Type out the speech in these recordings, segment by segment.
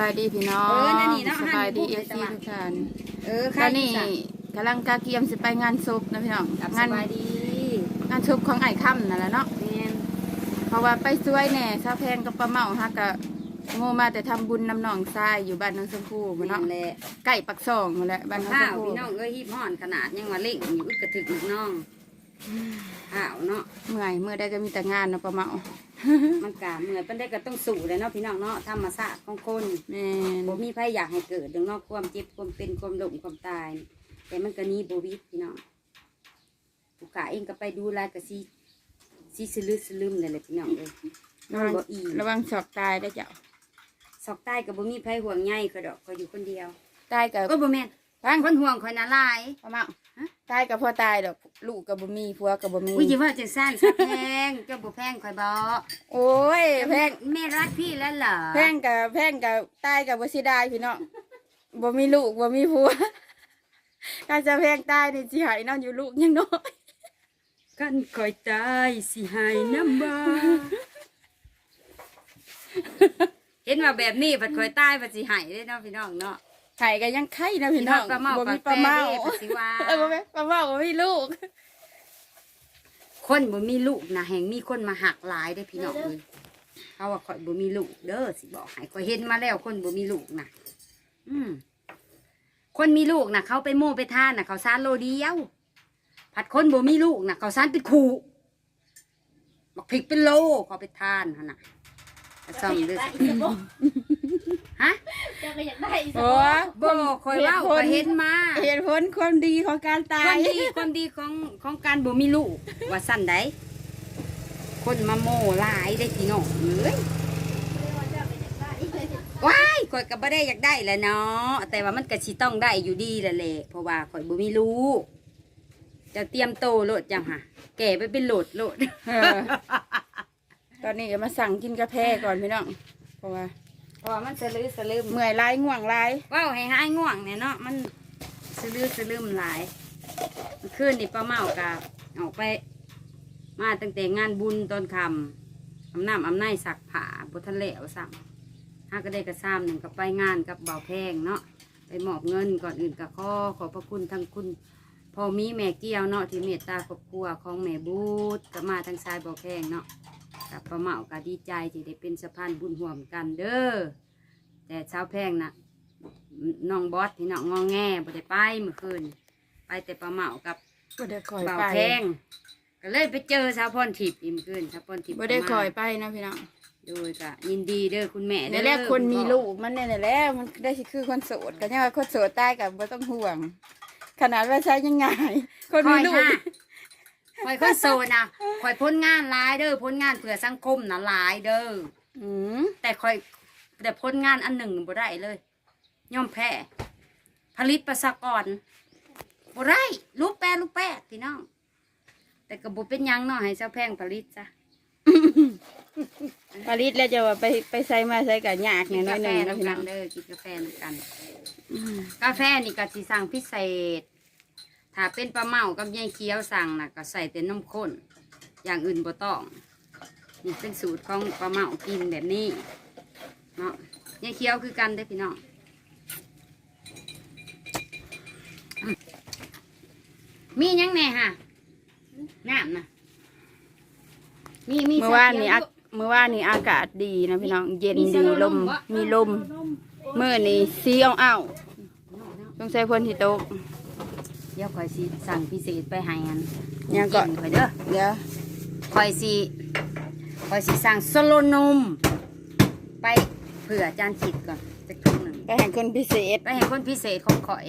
บายดีพี่น้องเออนั่นนี่เนาะสบายดีหัเอนฟไปซีตะวันทุกท่านเออตค่ะอนนี้กำลังกาเกียมสิไปงานศพนะพี่น้องกับสงานบายดีงานศพของไอ้ค่ำนั่นแหละเนาะแม่นเพราะว่าไปช่วยแหน่ซาแพงกับป้าเมาฮะกะโมมาแต่ทำบุญน้ำหนองทรายอยู่บ้านน้องชมพู่บ่นั่เนาะนแหละใกล้ปักซองนั่นแหละบ้านน้องชข้ามวพู่พี่น้องเอ้ยฮีบห่อนขนาดยังว่าเล่งอยู่อึกกระถึกลูกน้องข้าวเนาะเมื่อยเมื่อได้ก็มีแต่งานเนาะป้าเมา มันกะเมื่อยเป็นได้ก็ต้องสู้เลยเนาะพี่น้องเนาะธรรมชาติของคนแม่นบ่มีใครอยากให้เกิดเรื่องเนอกความเจ็บความเป็นความหลงความตาย แต่มันก็หนี้โบวิดพี่น้องผู้กาเองก็ไปดูแลก็สิสิสลือสลืมเลยแหละพี่น้องเอ้ยนระอนวังบ่อีระวังชอกตายได้อเจ้าซอกใต้ก็บ่มีไผห่วงใยเขาดอกเขาอยู่คนเดียว ตายกับก็บ่แม่นฟังคนห่วงคอยน่าลายป้าเมา ตายกับพ่อตายดอกลูกกับบ่มีผัวกับบ่มีอุ้ยอย่าว่าจังซั่นซะแพงเจ้าบ่แพงคอยบ่โอ้ยแพงแม่รักพี่แล้วเหรอแพงกับแพงกับตายกับบ่สิได้พี่น้องบ่มีลูกบ่มีผัวการจะแพงตายนี่สิหายนอนอยู่ลูกยังน้อยกันคอยตายสิหายน้ำบ่เห็นว่าแบบนี้ผัดคอยตายผัดสิหายเด้เนาะพี่น้องเนาะ ไข่ก็ยังไข่นะพี่น้องปลาเมาบ่ปลามีปแปลาเมาเด้ผัดสิว่าเออบ่แม่ปลาเมาบ่มีลูก คนบ่มีลูกนะแห่งมีคนมาหักหลายได้อพี่น้องเลยเขาว่าข่อยบ่มีลูกเด้อสิบอกให้ข่อยเห็นมาแล้วคนบ่มีลูกนะอืมคนมีลูกนะเขาไปโม่ไปทานนะเขาซานโลเดียวผัดคนบ่มีลูกนะเขาซานเป็นขู่บักพริกเป็นโลเขาไปทานหั่นน่ะกระซ่อมเด้อ ฮะจะก็อยากได้อีกสักโอ้บ่คอยเว่าก็เห็นมาเหตุผลความดีของการตาควายมดีความดีของของการบ่มีลูกว่าสั้นใดคนมาโม่หลายได้พี่น้องเอ้ยว่าจะก็อยากได้อีกเลยว้ายข่อยก็บ่ได้อยากได้แหล้วเนาะแต่ว่ามันก็สิต้องได้อยู่ดีแหละแหละเพราะว่าข่อยบ่มีลูกจะเตรียมโตโลดจังค่ะ แก่ไปเป็นโหลดโลดเออตอนนี้ก็มาสั่งกินกาแฟก่อนพี่น้องเพราะว่าเพราะว่ามันสะลือสะลืมเมื่อยหลายง่วงหลายว้าวให้หายง่วงเนี่ยเนาะมันสะลือสะลืมหลายเมื่อคืนนี่ป้าเมากะออกไป มาตั้งแต่งานบุญตอนคำอำนาจอำนาจสักผาบุทะเลวสั่งถ้าก็ได้กระซ้ำหนึ่งก็ไปงานกับเบาแพงเนาะไปมอบเงินก่อนอื่นก็ขอขอบพระคุณทั้งคุณพ่อมีแม่เกี้ยวเนาะที่เมตตาครอบครัวของแม่บูดก็มาทางชายเบาแพงเนาะ กับป้าเมาก็ดีใจที่ได้เป็นสะพานบุญห่วมกันเด้อแต่เช้าวแพงน่ะน้องบอสที่น้องงอแงบ่ได้ไปเมื่อคืน ไปแต่ป้าเมากับบ่ได้คอยเบาไปแพงก็เลยไปเจอสาวพรทิพย์อิ่มขึ้นสาวพรทิพย์บ่ได้ก็มาคอยไปนะพี่น้องโดยก็ยินดีเด้อคุณแม่ในเด้อแรกคนมีณพ่อลูกมันเนี่ยแหละมันได้สิคือคนโสดก็ยังว่าคนโสดตายกับบ่ต้องห่วง ขนาดว่าใช้ยังไง คนคมีอยลูก ห้าคอยคนโซนะคอยพ้นงานหลายเด้อพ้นงานเพื่อสังคมนะหลายเด้ออืมแต่คอยแต่พ้นงานอันหนึ่งบ่ได้เลยย่อมแพ้ผลิตประชากรบ่ได้ลูกแปรลูกแปรพี่น้อง แต่ก็บ่เป็นหยังเนาะให้เจ้าแพงผลิตจ้ะผลิตแล้วจะว่าไปไปใส่มาใส่กับยากกิเนี่ยนน้อกายแฟหนึงนะพี่น้น้ำกัองนเด้อกินกาแฟน้ำกันอืมกาแฟนี่ก็สิสั่งพิเศษ ถ้าเป็นปลาเมากับยายเคี้ยวสั่งนะก็ใส่แต่นมข้น อย่างอื่นบ่ต้อง นี่เป็นสูตรของปลาเมากินแบบนี้ เนาะยายเคี้ยวคือกันเด้อพี่น้องอืมมีหยังแหน่ฮะน้ำนะมีมีเมื่อวานนี้สัอากเมื่อวานนี้อากาศดีนะพี่น้อง เย็นดีลม มีลมเมื่อนี้สีเอาเอาๆต้องใส่พ่นที่โต๊ะ เดี๋ยวคอยสิสั่งพิเศษไปให้อันยังก่อนคอยเด้อเดี๋ยวคอยสิคอยสิสั่งโซโลนม ไปเผื่อจานขิดก่อนจะครึ่งหนึ่งไปให้คนพิเศษไปให้คนพิเศษของข่อย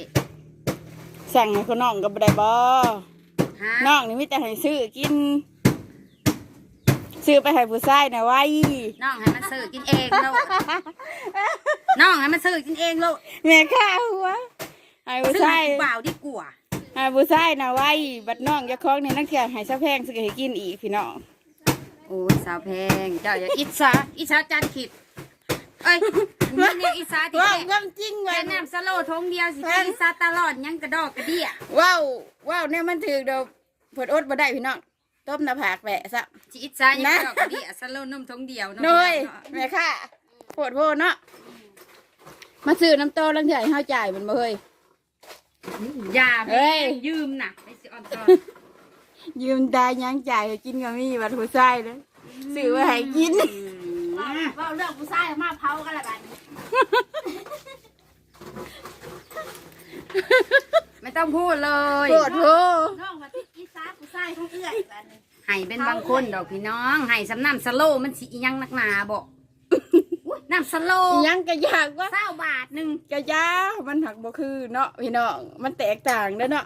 สั่งให้คนน้องก็บ่ได้บ่ฮะน้องนี่มีแต่ให้ซื้อกิน ซื้อไปให้ผู้ชายนะไว้น้องให้มันซื้อกินเองโลดน้องให้มันซื้อกินเองโลดแม่ข้าหัวให้ผู้ซื้อชาให้ยผู้บ่าวดีกว่า ให้ผู้ชายนะไว้บัดน้องจะคล้องนี่นักเที่ยวให้ซะแพงซื้อให้กินอีกพี่น้องโอ้ยสาวแพงเจ้าอย่าอิจฉาอิจฉาจานขิดเอ้ยนี่เนี่ยอิจฉาที่ว้าวแท้ความจริงแค่ว่าน้ำสโลทงเดียวสิอิจฉาตลอดยังกระดอกกระเดี่ยว้าวว้าวเนี่ยมันถือเดี๋ยวเพิ่นอดบ่ได้พี่น้องต้มหน้าผากแหวะซะ สิอิจฉายังกระดอกกระเดี่ยสโลนมทงเดียวเนาะหนยแม่ค่ะโพดโพดเนาะมาซื้อน้ำโตลังใหญ่เฮาจ่ายมันบ่เฮ้ย อย่าเอ้ย ยืมน่ะไอ้สิออนตอนยืมได้ยังจ่ายให้กินก็มีบัดผู้ชายเด้อซื้อไว้ให้กิน ว่าว่าเรื่องผู้ชายมาเผากันละกันไม่ต้องพูดเลยโกรธโหน้องมาติดกีซ่าผู้ชายของเอื้อยกันให้เป็นบางคนดอกพี่น้องให้สำน้ำสโลมันสิอีหยังนักหนาบอกอุ๊ย น้ำสโลอิหยังก็อยากว่าเศร้าบาทหนึ่งกะยามันหักบ่คือเนาะพี่น้องมันแตกต่างเด้อเนาะ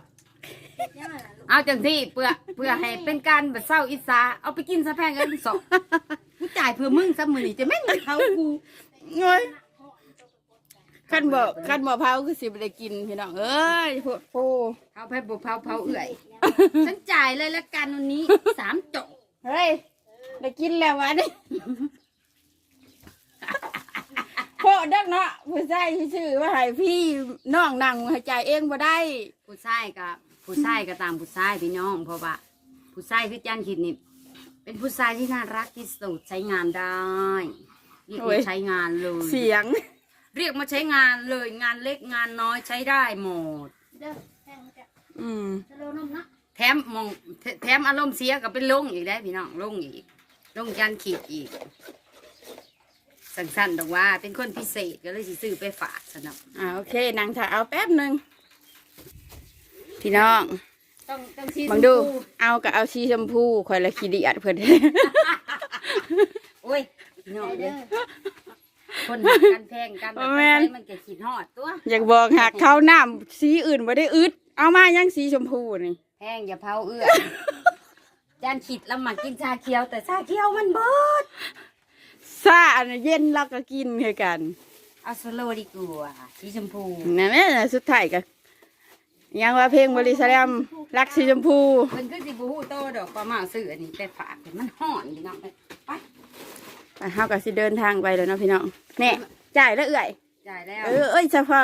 เนี่ยมันลูกเอาจังที่เพื่อเพื่อให้เป็นการแบบเศร้าอิสาเอาไปกินซะแพงกันสองกูจ่ายเพื่อมึงซะมือนี่จะแม่งเขากูโอ้ยคันบ่คันบ่เผาคือสิบ่ได้กินพี่น้องเอ้ยโพดโพเผาแพ่บุเผาเผาเอื่อยฉันจ่ายเลยละกันวันนี้สามจบเฮ้ยได้กินแล้ววะนี่ โพดเดักเนาะผู้ชายชื่อว่าให้พี่น้องนั่งให้จ่ายเองบ่ได้ ผู้ชายกับผู้ชายก็ตามผู้ชายพี่น้อง เพราะว่าผู้ชายคือจันคิดนี่เป็นผู้ชายที่น่ารักที่สุดใช้งานได้เรียกโอ้มาย ใช้งานเลยเสียง เรียกมาใช้งานเลยงานเล็กงานน้อยใช้ได้หมด เด้อแห้งมันจะอืมจะโลนมเนาะแถมมองแถแถมอารมณ์เสียก็เป็นลงอีกได้พี่น้องลงอีกลงยันขีดอีก สั้นๆดอกว่า เป็นคนพิเศษก็เลยสิซื้อไปฝากสนับอ่าโอเคนางถ่ายเอาแป๊บหนึงพี่น้องต้องต้องชี้บังดู เอากับเอาชีชมพูคอยละขี้เดียดเพิ่นโอ้ยพี่น้องเด้เด้ออคนหักกันแพงกันแบบแม่นใช้มันก็ขีดหอดตัว อยากบอกหักเขาน้ำสีอื่นบ่ได้อึด เอามายังสีชมพูนี่แพงอย่าเผาเอื้อจานขีดแล้วมากินชาเขียวแต่ชาเขียวมันเบิด ซาอันนนเย็นเราก็กินคือกันเอาสโลว์ดีกว่าสีชมพูนั่นแหละสุดท้ายก็ยังว่าเพลงบริสแลมรักสีชมพูเพิ่นก็สิบูฮู้โตดอกปลาหมาซื้ออันนี้ไปฝากแต่มันห่อนพี่น้องไปไปไปเฮาก็สิเดินทางไปแล้วเนาะพี่น้องแน่จ่ายแล้วเอื่อยจ่ายแล้วเออเอ้ยเฉพาะ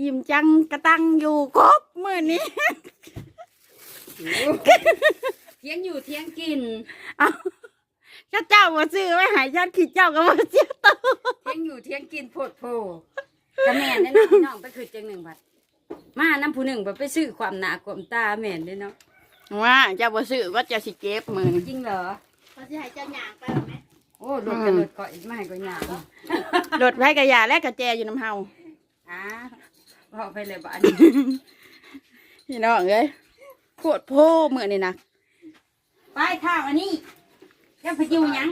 อิ่มจังกระตังอยู่ครบมื้อนี้เที่ยงอยู่เที่ยงกิน เอาก็เจ้าบ่ซื้อไว้ใหายญาติขี้เจ้าก็บ่เสียตัวเที่ยงอยู่เที่ยงกินโพดโพกระแม่นได้อเนาะพี่น้องไปคือจังหนึ่งบาทมาน้ำผู้หนึ่งบ่ไปซื้อความหนาความตาแม่นได้อเนาะว่าเจ้าบ่ซื้อก็จะสิเก็บมื้อนี้จริงเหรอเขาจะให้เจ้าหยางไปหรอไหมโอ้รถกันรถก่อยไม่ก็ยากรถไผกระยาและกระแจอยู่น้ำเฮาอ่าบอกไปเลยบ้านพี่น้องเอ้ยโคตรโพมื้อนี้นะไปข้าวอันนี้ยังไปอยู่หยัง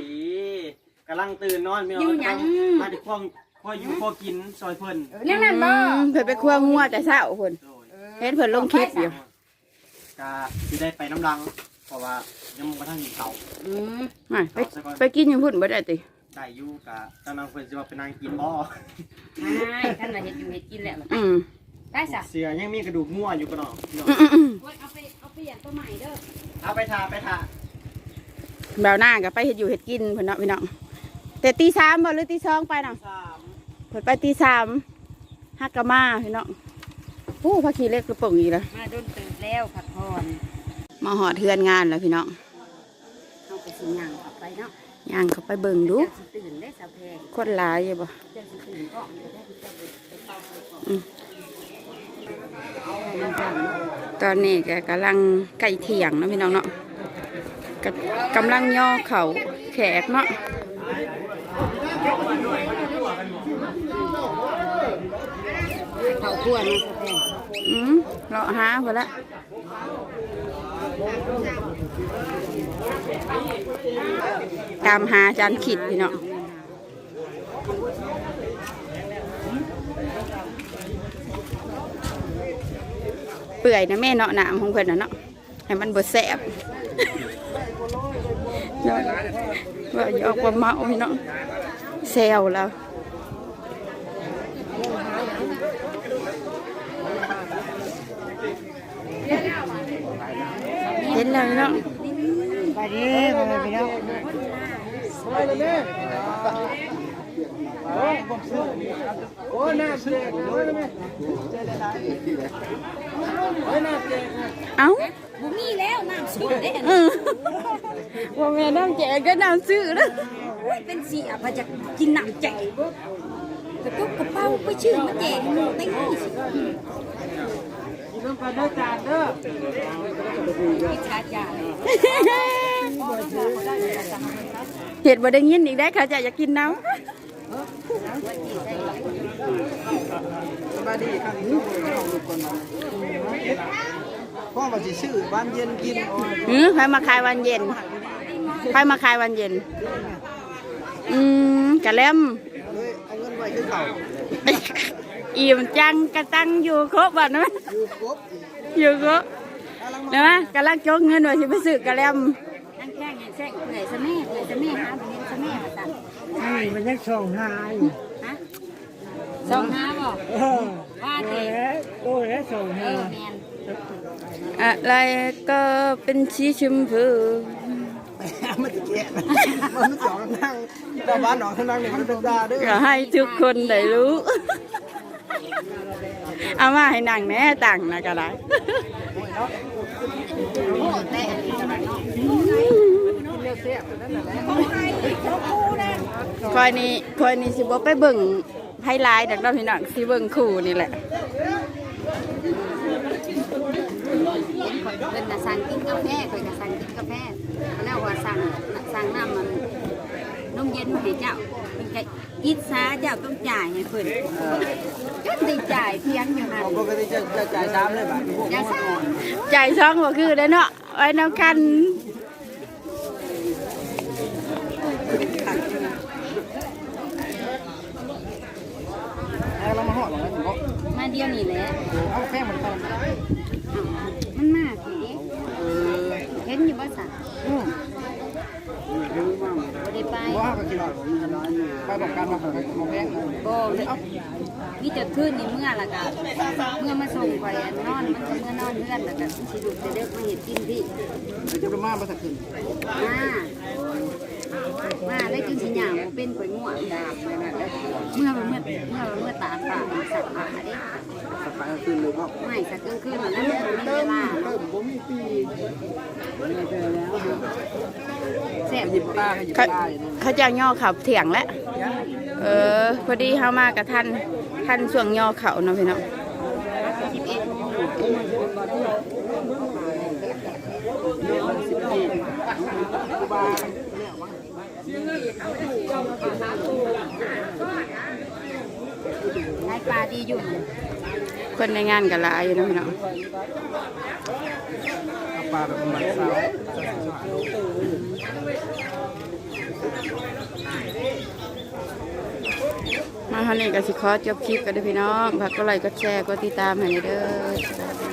กำลังตื่นนอนไม่อยู่หยัง มาถึงข้องข้ออยู่ข้อกินซอยเพิ่นเออนั่นนั่นบ่อืมเพิ่นไปคั่วงัวแต่เช้าพุ่นโดยเห็นเพิ่นลงคลิปอยู่กะสิได้ไปน้ำรังเพราะว่ายังบ่ทันกินข้าวอืมมาไปไปกินอยู่พุ่นบ่ได้ติได้อยู่กะกำลังเพิ่นสิว่าไปนั่งกินบ่ใช่ท่านน่ะเห็ดอยู่เห็ดกินแหละอืมได้สะเสียยังมีกระดูกงัวอยู่ก็เนาะพี่น้องอืมอืมอืมโอ้ยเอาไปเอาไปอย่างตัวใหม่เด้อเอาไปทาไปทา บ่าวหน้าก็ไปเฮ็ดอยู่เฮ็ดกินเพิ่นเนาะพี่น้อง แต่ตีสามบ่หรือตีสองไปเนาะสามเพิ่นไปตีสามฮักกะมาพี่น้องโอ้พระขี่เล็กกระป๋องอีกแล้วมาโดนตื่นแล้วผักพรมาหอดเทือนงานแล้วพี่น้องเอาไปสิย่างออกไปเนาะย่างเขาไปเบิ่งดูเจ้าสิตื่นได้สะแพงคนหลายอยู่บ่เจ้าสิตื่นก็เดี๋ยวได้เจ้าไปไปเป่าไปก่อนอืมมันจังเนาะตอนนี้แกกำลังใกล้เที่ยงเนาะพี่น้องเนาะกะกำลังย่อเข่าแขกเนาะ เขาคั่วนะสะแพงอืมเลาะหาพอละตามหาจานขิดพี่เน้องเปื่อยนะแม่เนาะหนามของเพิ่อนน่ะเนาะให้มันบดแสบว่าอย่าออกว่าเมาพี่เนแล้ วพี่น้องไปเด้อไปไปเนาะเอ้าบุมีแล้วน้ำสุดเด้เออว่าแม่น้ำแจกก็น้ำซื้อนะโอ้ยเป็นเสียมาจากกินน้ำใจบ่กระตุกกระเป๋าไปชื่อมาแจกหมูได้ไงสิอิจฉาจ่าเลยเห็ดบ่ได้ยินอีกได้ค่ะจะอยากกินน้สบายดีครับ พ่อมาสิซื้อบ้านเย็นกินำหือใครมาขายวันเย็นใครมาขายวันเย็น อืมกะแลมเลยเอาเงินไว้คือเก่าอิ่มจังกระตังอยู่ครบบ่นะอยู่ครบอยู่ครบนะมะกำลังจกเงินไว้สิไปซื้อกะแลมนั่งแข้งยังแซงเผื่อยสะแม่เผื่อยสะแม่หาไปเห็นสะแม่มาตัดมันยังส่งหายฮะสองห้าบอกเออว่าโอ้เด็ยโอ้ยส่งเอหาอแมน อะไรก็เป็นชีชมพูมันจะแก่มันสองนั่งแต่บ้านหนองทนั่งเนี่ยมันเป็นดาด้อก็ให้ทุกคนได้รู้ เอามาให้นั่งแหน่ตังนะก็ได้คอยนี่คอยนี่สิบ่ไปเบิ่งไฮไลท์ดักดอกพี่น้องสิเบิ่งคู่นี่แหละ พิ่นน่ะสั่งกินกาแฟข่อยก็สั่งกินกาแฟแล้วว่าสั่งสั่งน้ำมันนมเย็นมาให้เจ้าเพิ่นก็อิจฉาเจ้าต้องจ่ายให้เพิ่นจนได้จ่ายเพียงอยู่หั่นปกติจะจะจ่ายซ้ำเลยแบบพวกอย่ามันซ่าใจซองบ่คือเด้เนาะไว้น้ำกันแล้วเรามาหอดหรอผมก็มาเดียวนี่แหละเอาแป้งมันไป อ้าวมันมากทีเห็น อืมบ่ได้ไปว่าก็กินไปบอกการมาของของแป้งบ่มีมีแต่คืนนี่เมื่อละก็เมื่อมาส่งข่อะนอนมันก็เมื่อนอนเฮือนล้วก็สิดุจะเด็กมาเฮ็ดกินพี่เดี๋ยวจะมาภาษาขึ้นมามาได้กินสิหยังบ่เป็นข่อยง่วงดาบเมื่อเมื่อเมื่อมันเมื่อตาฝาสัตว์หมาเด้ สักไปคืนเลยก็ไม่สักกลางคืนแล้วมันบ่มีเวลาเริ่มผมมีปีแซ่บหยิบตาหยิบเขาตาอยู่นี่เขาจะย่อเขาเถียงแล้วเออ พอดีเฮามากับท่านท่านช่วงย่อเขาเนาะพี่น้อง11โมงให้ปลาดีอยู่ คนในงานก็หลายอยู่เนาะพี่น้องมาปลาแบบมันสาวมาเฮานี่ก็สิขอจบคลิปกันเด้อพี่น้องฝากกดไลค์กดแชร์กดติดตามให้เด้อ